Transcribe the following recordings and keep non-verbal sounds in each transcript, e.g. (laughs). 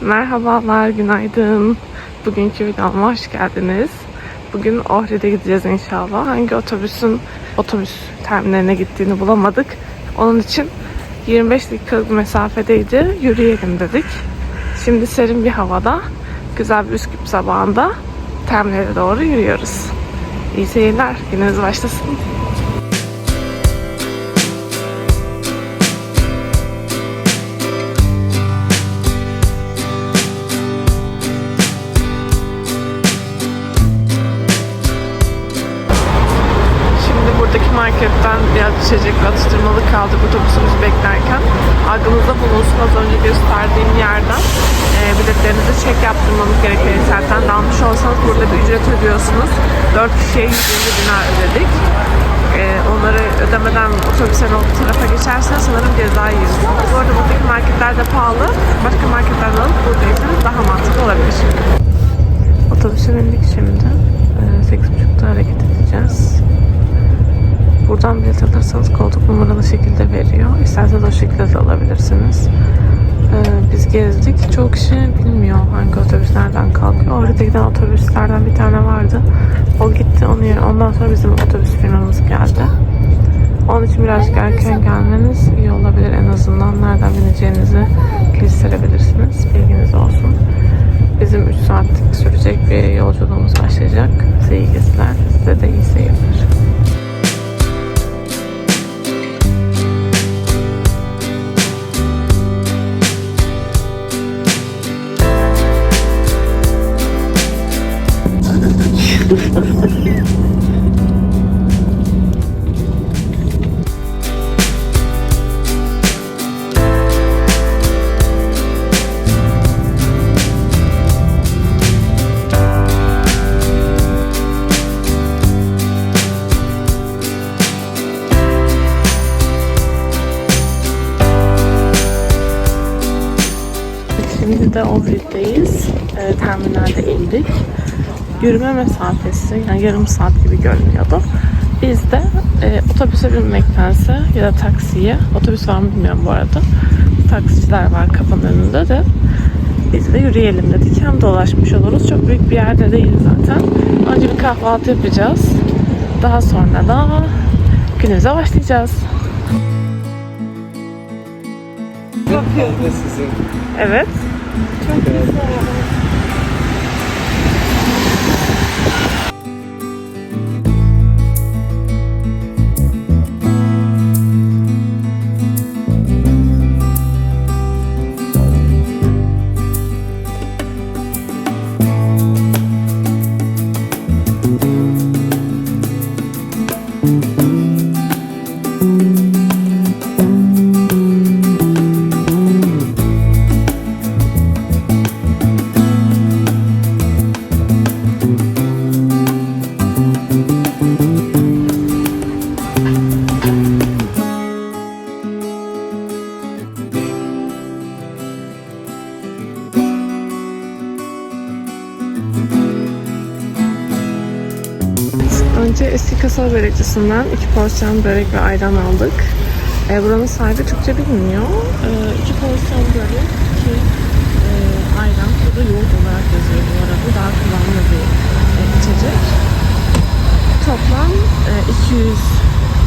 Merhabalar, günaydın. Bugünkü videoma hoş geldiniz. Bugün Ohri'de gideceğiz inşallah. Hangi otobüsün otobüs terminaline gittiğini bulamadık. Onun için 25 dakikalık mesafedeydi. Yürüyelim dedik. Şimdi serin bir havada, güzel bir Üsküp sabahında terminale doğru yürüyoruz. İyi seyirler, gününüz başlasın. Marketten biraz içecek ve atıştırmalık aldık otobüsümüzü beklerken. Aklınızda bulunsun az önce gösterdiğim yerden e, biletlerinizi çek yaptırmanız gereken internetten almış olsanız burada bir ücret ödüyorsunuz. 4 kişiye 120 dinar ödedik. E, onları ödemeden otobüsen o tarafa geçerseniz sanırım ceza yiyorsunuz. Bu arada buradaki marketler de pahalı. Başka marketlerden alıp buradaysanız daha mantıklı olabilir. Otobüse bindik şimdi. Ee, 8.30'da hareket edeceğiz. Buradan bilet alırsanız koltuk numaralı şekilde veriyor. İsterseniz o şekilde de alabilirsiniz. Ee, biz gezdik. Çoğu kişi bilmiyor hangi otobüs nereden kalkıyor. Orada giden otobüslerden bir tane vardı. O gitti. Onu, ondan sonra bizim otobüs firmamız geldi. Onun için birazcık erken gelmeniz iyi olabilir. En azından nereden bineceğinizi kestirebilirsiniz. Bilginiz olsun. Bizim 3 saatlik sürecek bir yolculuğumuz başlayacak. Size iyi geziler, size de iyi seyirler. Şimdi Yürüme mesafesi yani yarım saat gibi görünüyordu. Biz de e, otobüse binmektense ya da taksiye, otobüs var mı bilmiyorum bu arada. Taksiciler var kapının önünde de. Biz de yürüyelim dedik. Hem dolaşmış oluruz. Çok büyük bir yerde değil zaten. Önce bir kahvaltı yapacağız. Daha sonra da günümüze başlayacağız. Evet. Önce eski kasaba börekçisinden iki porsiyon börek ve ayran aldık. E, buranın sahibi Türkçe bilmiyor. E, iki porsiyon börek, iki e, ayran. Burada yoğurt olarak yazıyor bu arada. Daha kıvamlı bir e, içecek. Toplam e, 200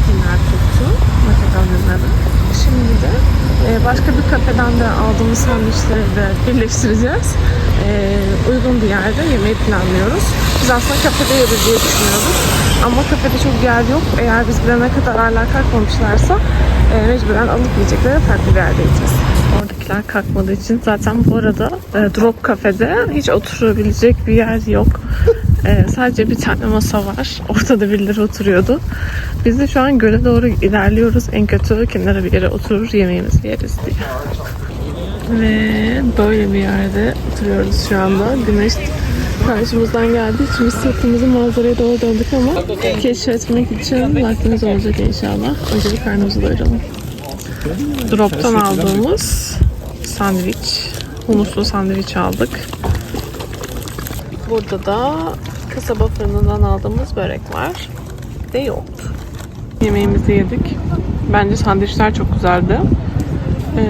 dinar tuttu. Makedonya'da. Şimdi de e, başka bir kafeden de aldığımız sandviçleri de birleştireceğiz. E, uygun bir yerde yemeği planlıyoruz. Biz aslında kafede yeriz diye düşünüyoruz. Ama kafede çok yer yok. Eğer biz bilene kadar hala kalkmamışlarsa e, mecburen alıp yiyecekleri farklı bir yerde yiyeceğiz. Oradakiler kalkmadığı için zaten bu arada e, Drop kafede hiç oturabilecek bir yer yok. (laughs) E, sadece bir tane masa var. Ortada birileri oturuyordu. Biz de şu an göle doğru ilerliyoruz. En kötü kenara bir yere oturur yemeğimizi yeriz diye. Ve böyle bir yerde oturuyoruz şu anda. Güneş karşımızdan geldiği için biz sırtımızı manzaraya doğru döndük ama keşfetmek için vaktimiz olacak inşallah. Önce karnımızı doyuralım. Drop'tan aldığımız sandviç, humuslu sandviç aldık. Burada da kasaba fırınından aldığımız börek var. De yoğurt. Yemeğimizi yedik. Bence sandviçler çok güzeldi. Ee,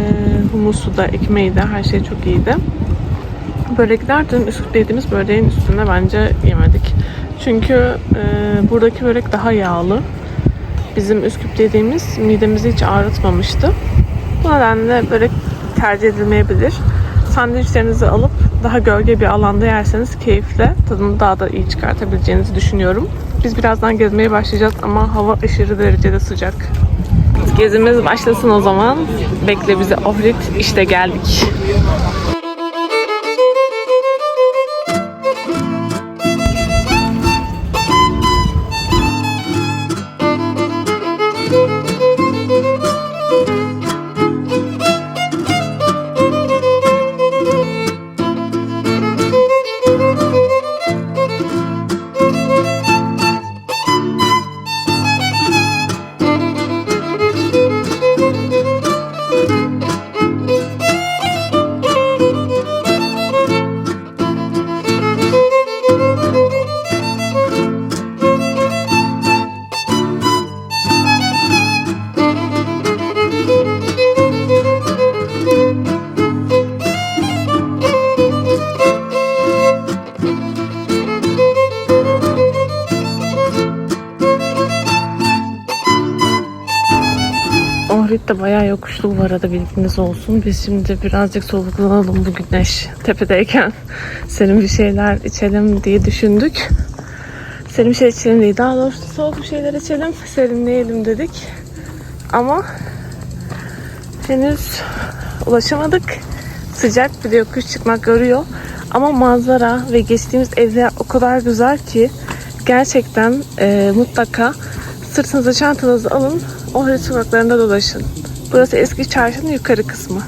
humusu da, ekmeği de her şey çok iyiydi. Börekler dün Üsküp'te yediğimiz böreğin üstüne bence yemedik. Çünkü e, buradaki börek daha yağlı. Bizim Üsküp'te yediğimiz midemizi hiç ağrıtmamıştı. Bu nedenle börek tercih edilmeyebilir. Sandviçlerinizi alıp daha gölge bir alanda yerseniz keyifle tadını daha da iyi çıkartabileceğinizi düşünüyorum. Biz birazdan gezmeye başlayacağız ama hava aşırı derecede sıcak. Gezimiz başlasın o zaman. Bekle bizi Ohrid. İşte geldik. Yokuşlu bu arada bilginiz olsun. Biz şimdi birazcık soluklanalım bu güneş tepedeyken. (laughs) Serin bir şeyler içelim diye düşündük. Serin bir şey içelim değil. Daha doğrusu soğuk bir şeyler içelim. Serinleyelim dedik. Ama henüz ulaşamadık. Sıcak bir de yokuş çıkmak görüyor. Ama manzara ve geçtiğimiz evler o kadar güzel ki gerçekten e, mutlaka sırtınıza çantanızı alın. Ohrid sokaklarında dolaşın. Burası eski çarşının yukarı kısmı.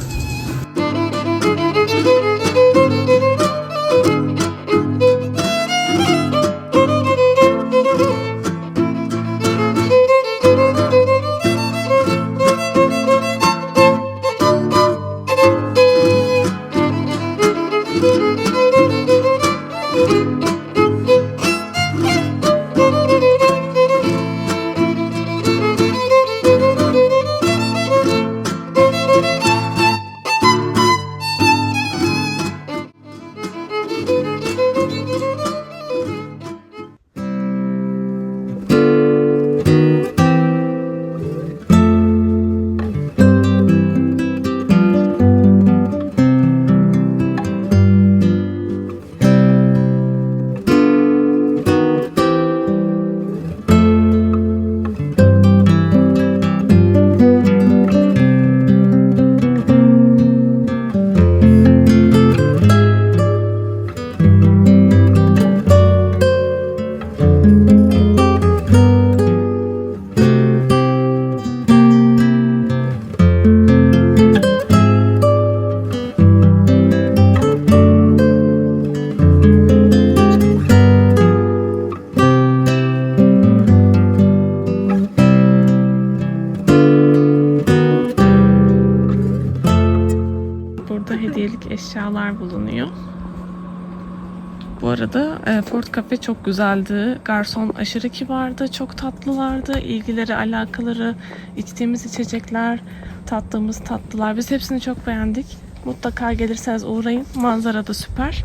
Ford Cafe çok güzeldi. Garson aşırı kibardı, çok tatlılardı. İlgileri, alakaları, içtiğimiz içecekler, tattığımız tatlılar. Biz hepsini çok beğendik. Mutlaka gelirseniz uğrayın. Manzara da süper.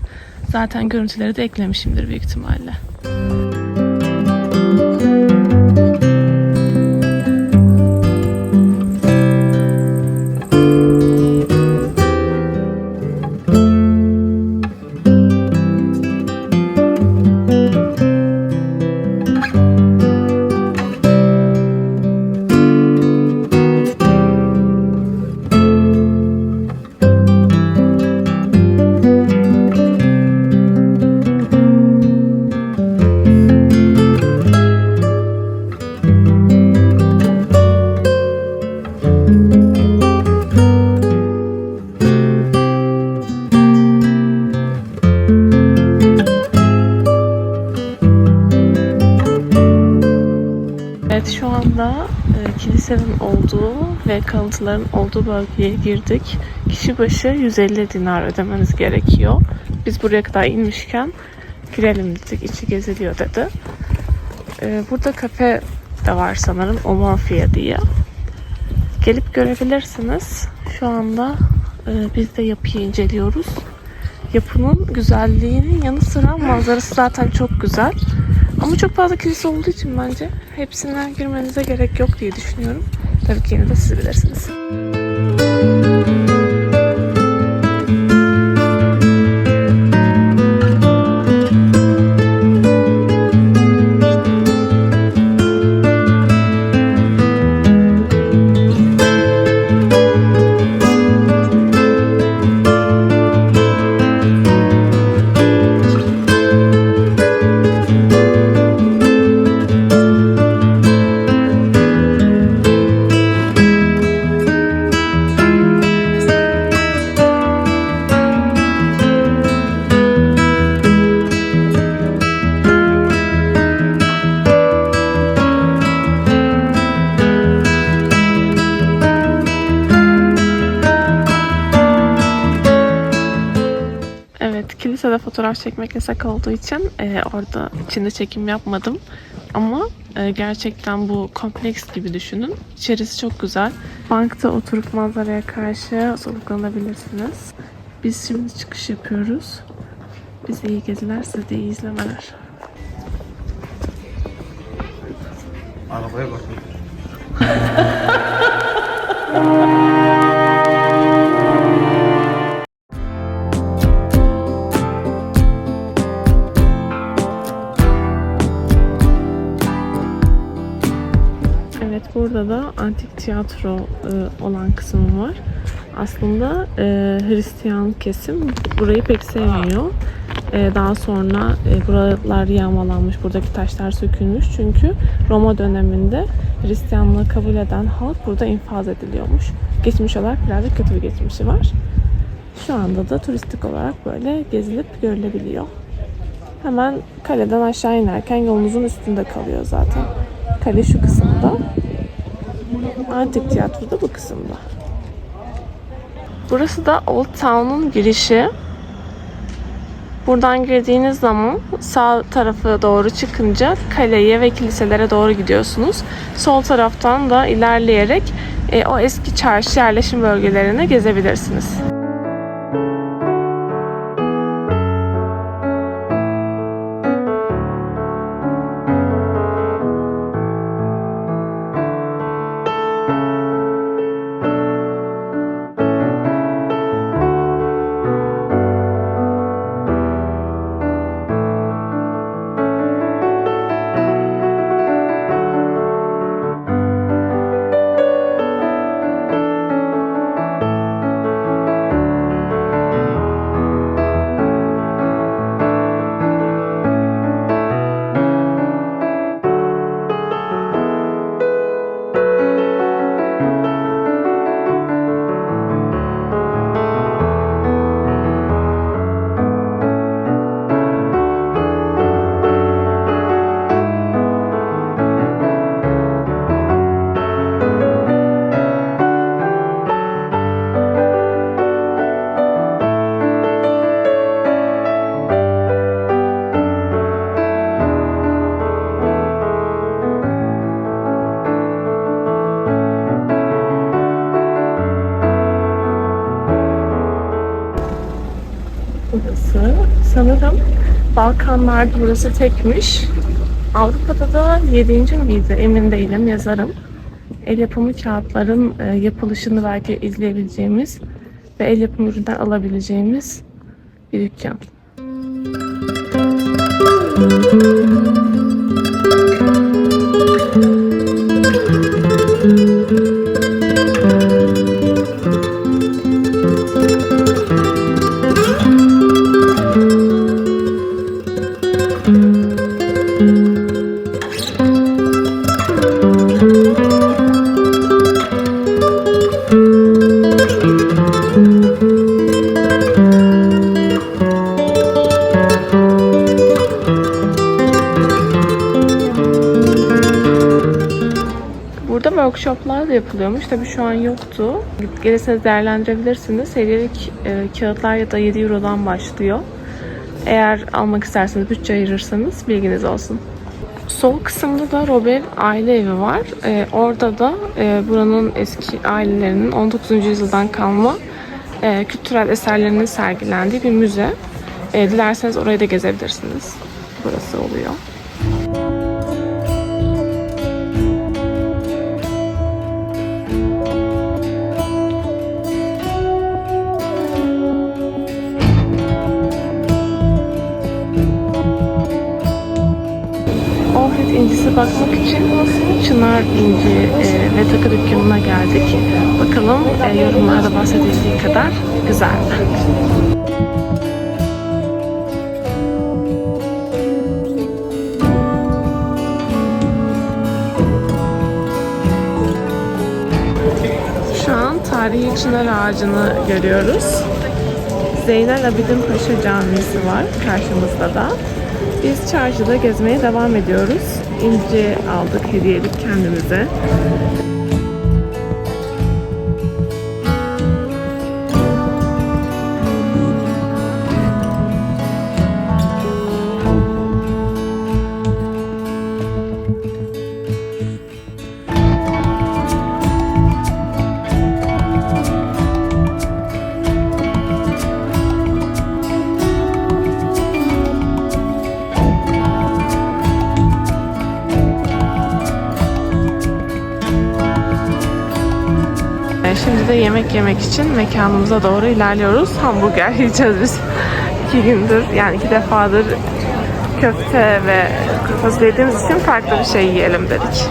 Zaten görüntüleri de eklemişimdir büyük ihtimalle. E, kilisenin olduğu ve kalıntıların olduğu bölgeye girdik. Kişi başı 150 dinar ödemeniz gerekiyor. Biz buraya kadar inmişken girelim dedik. içi geziliyor dedi. E, burada kafe de var sanırım. Omorfia diye. Gelip görebilirsiniz. Şu anda e, biz de yapıyı inceliyoruz. yapının güzelliğinin yanı sıra manzarası zaten çok güzel. Ama çok fazla kilise olduğu için bence hepsine girmenize gerek yok diye düşünüyorum. Tabii ki yine de siz bilirsiniz. Evet, fotoğraf çekmek yasak olduğu için e, orada içinde çekim yapmadım. Ama e, gerçekten bu kompleks gibi düşünün. İçerisi çok güzel. Bankta oturup manzaraya karşı soluklanabilirsiniz. Biz şimdi çıkış yapıyoruz. Bize iyi geziler, size de iyi izlemeler. Arabaya bakın. (laughs) burada da antik tiyatro e, olan kısmı var. Aslında e, Hristiyan kesim burayı pek sevmiyor. E, daha sonra e, buralar yağmalanmış, buradaki taşlar sökülmüş. Çünkü Roma döneminde Hristiyanlığı kabul eden halk burada infaz ediliyormuş. Geçmiş olarak birazcık kötü bir geçmişi var. Şu anda da turistik olarak böyle gezilip görülebiliyor. Hemen kaleden aşağı inerken yolunuzun üstünde kalıyor zaten. Kale şu kısımda. Antik tiyatro da bu kısımda. Burası da Old Town'un girişi. Buradan girdiğiniz zaman sağ tarafa doğru çıkınca kaleye ve kiliselere doğru gidiyorsunuz. Sol taraftan da ilerleyerek e, o eski çarşı yerleşim bölgelerini gezebilirsiniz. Sanırım Balkanlarda burası tekmiş. Avrupa'da da 7. miydi emin değilim yazarım. El yapımı kağıtların e, yapılışını belki izleyebileceğimiz ve el yapımı ürünler alabileceğimiz bir dükkan. Burada yapılıyormuş. Tabii şu an yoktu. Gelirseniz değerlendirebilirsiniz. Hediyelik e, kağıtlar ya da 7 Euro'dan başlıyor. Eğer almak isterseniz bütçe ayırırsanız bilginiz olsun. Sol kısımda da Robert aile evi var. E, orada da e, buranın eski ailelerinin 19. yüzyıldan kalma e, kültürel eserlerinin sergilendiği bir müze. E, dilerseniz orayı da gezebilirsiniz. Burası oluyor. İncisi bakmak için Çınar inci e, ve takı dükkanına geldik. Bakalım e, yorumlarda bahsedildiği kadar güzel mi? Tarihi çınar ağacını görüyoruz. Zeynel Abidin Paşa Camisi var karşımızda da. Biz çarşıda gezmeye devam ediyoruz. İnci aldık hediyelik kendimize. De yemek yemek için mekanımıza doğru ilerliyoruz. Hamburger yiyeceğiz biz. (laughs) iki gündür yani iki defadır köfte ve kuru fasulye yediğimiz için farklı bir şey yiyelim dedik.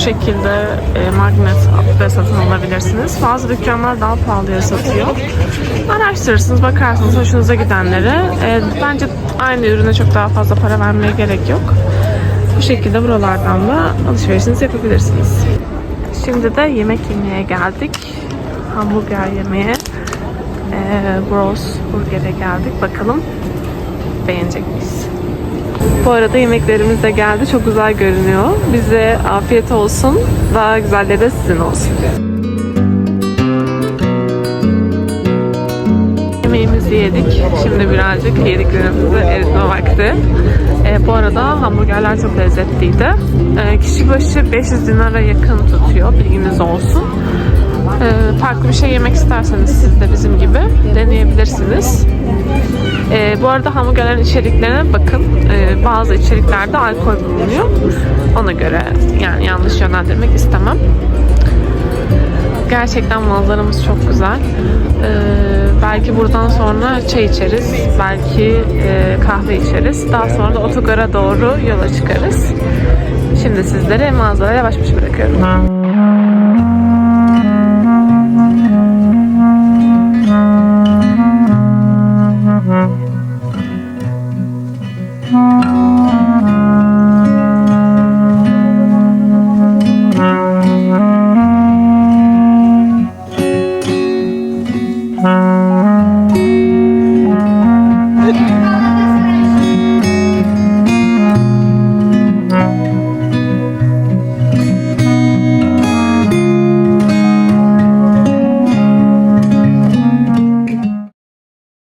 Şekilde e, magnet ve satın alabilirsiniz. Bazı dükkanlar daha pahalıya satıyor. Araştırırsınız, bakarsınız hoşunuza gidenlere. E, bence aynı ürüne çok daha fazla para vermeye gerek yok. Bu şekilde buralardan da alışverişinizi yapabilirsiniz. Şimdi de yemek yemeye geldik. Hamburger yemeye. E, Bros Burger'e geldik. Bakalım beğenecek miyiz? Bu arada yemeklerimiz de geldi. Çok güzel görünüyor. Bize afiyet olsun. Daha güzelleri de sizin olsun. Yemeğimizi yedik. Şimdi birazcık yediklerimizi eritme vakti. Ee, bu arada hamburgerler çok lezzetliydi. Ee, kişi başı 500 dinara yakın tutuyor. Bilginiz olsun. Ee, farklı bir şey yemek isterseniz siz de bizim gibi deneyebilirsiniz. Ee, bu arada hamburgerlerin içeriklerine bakın. Ee, bazı içeriklerde alkol bulunuyor. Ona göre yani yanlış yönlendirmek istemem. Gerçekten manzaramız çok güzel. Ee, belki buradan sonra çay içeriz. Belki e, kahve içeriz. Daha sonra da otogara doğru yola çıkarız. Şimdi sizleri manzarayla baş başa bırakıyorum.